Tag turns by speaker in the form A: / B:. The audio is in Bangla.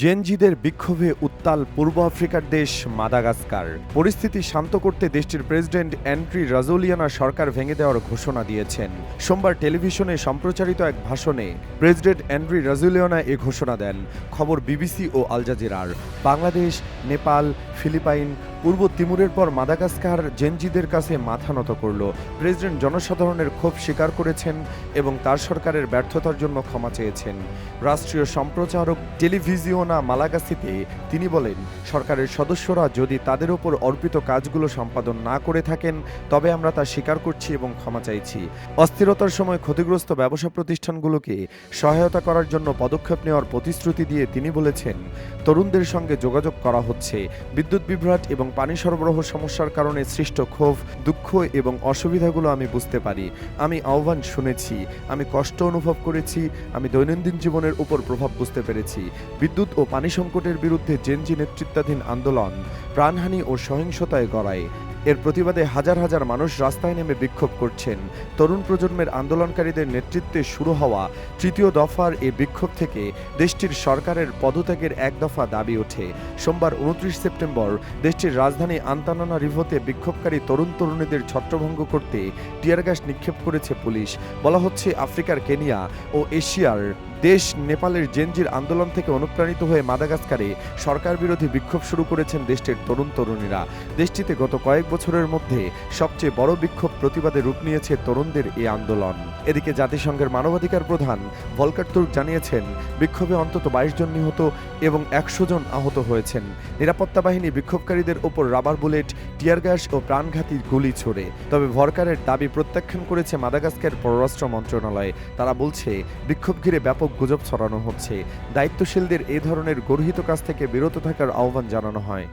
A: জেনজিদের বিক্ষোভে উত্তাল পূর্ব আফ্রিকার দেশ মাদাগাস্কার। পরিস্থিতি শান্ত করতে দেশটির প্রেসিডেন্ট অ্যান্ট্রি রাজোলিয়ানা সরকার ভেঙে দেওয়ার ঘোষণা দিয়েছেন। সোমবার টেলিভিশনে সম্প্রচারিত এক ভাষণে প্রেসিডেন্ট অ্যান্ড্রি রাজোলিয়ানা এ ঘোষণা দেন। খবর বিবিসি ও আল জাজিরার। বাংলাদেশ, নেপাল, ফিলিপাইন পূর্ব তিমুরের পর মাদাগাস্কার জেনজিদের কাছে মাথা নত করল। প্রেসিডেন্ট জনসাধারণের ক্ষোভ স্বীকার করেছেন এবং তার সরকারের ব্যর্থতার জন্য ক্ষমা চেয়েছেন। রাষ্ট্রীয় সম্প্রচারক টেলিভিজিওনা মালাগাসিতে তিনি বলেন, সরকারের সদস্যরা যদি তাদের ওপর অর্পিত কাজগুলো সম্পাদন না করে থাকেন, তবে আমরা তা স্বীকার করছি এবং ক্ষমা চাইছি। অস্থিরতার সময় ক্ষতিগ্রস্ত ব্যবসা প্রতিষ্ঠানগুলোকে সহায়তা করার জন্য পদক্ষেপ নেওয়ার প্রতিশ্রুতি দিয়ে তিনি বলেছেন, তরুণদের সঙ্গে যোগাযোগ করা হচ্ছে। বিদ্যুৎ বিভ্রাট এবং পানি সরবরাহ সমস্যার কারণে সৃষ্ট ক্ষোভ, দুঃখ এবং অসুবিধাগুলো আমি বুঝতে পারি। আমি আহ্বান শুনেছি, আমি কষ্ট অনুভব করেছি, আমি দৈনন্দিন জীবনের উপর প্রভাব বুঝতে পেরেছি। বিদ্যুৎ ও পানি সংকটের বিরুদ্ধে জেনজি নেতৃত্বাধীন আন্দোলন প্রাণহানি ও সহিংসতায় গড়ায়। এর প্রতিবাদে হাজার হাজার মানুষ রাস্তায় নেমে বিক্ষোভ করছেন। তরুণ প্রজন্মের আন্দোলনকারীদের নেতৃত্বে শুরু হওয়া তৃতীয় দফার এই বিক্ষোভ থেকে দেশটির সরকারের পদত্যাগের এক দফা দাবি ওঠে। সোমবার উনত্রিশ সেপ্টেম্বর দেশটির রাজধানী আন্তানানা রিভোতে বিক্ষোভকারী তরুণ তরুণীদের ছত্রভঙ্গ করতে টিয়ার গ্যাস নিক্ষেপ করেছে পুলিশ। বলা হচ্ছে, আফ্রিকার কেনিয়া ও এশিয়ার দেশ নেপালের জেনজির আন্দোলন থেকে অনুপ্রাণিত হয়ে মাদাগাস্কারে সরকার বিরোধী বিক্ষোভ শুরু করেছেন দেশটির তরুণ তরুণীরা। দেশটিতে গত কয়েক বছরের মধ্যে সবচেয়ে বড় বিক্ষোভ প্রতিবাদে রূপ নিয়েছে তরুণদের এই আন্দোলন। এদিকে জাতিসংঘের মানবাধিকার প্রধান ভলকার তুর্ক জানিয়েছেন, বিক্ষোভে অন্তত বাইশ জন নিহত এবং একশো জন আহত হয়েছেন। নিরাপত্তা বাহিনী বিক্ষোভকারীদের ওপর রাবার বুলেট, টিয়ার গ্যাস ও প্রাণঘাতী গুলি ছোড়ে। তবে ভরকারের দাবি প্রত্যাখ্যান করেছে মাদাগাস্কার পররাষ্ট্র মন্ত্রণালয়। তারা বলছে, বিক্ষোভ ঘিরে ব্যাপক গুজব ছড়ানো হচ্ছে। দায়িত্বশীলদের এ ধরনের গর্হিত কাজ থেকে বিরত থাকার আহ্বান জানানো হয়।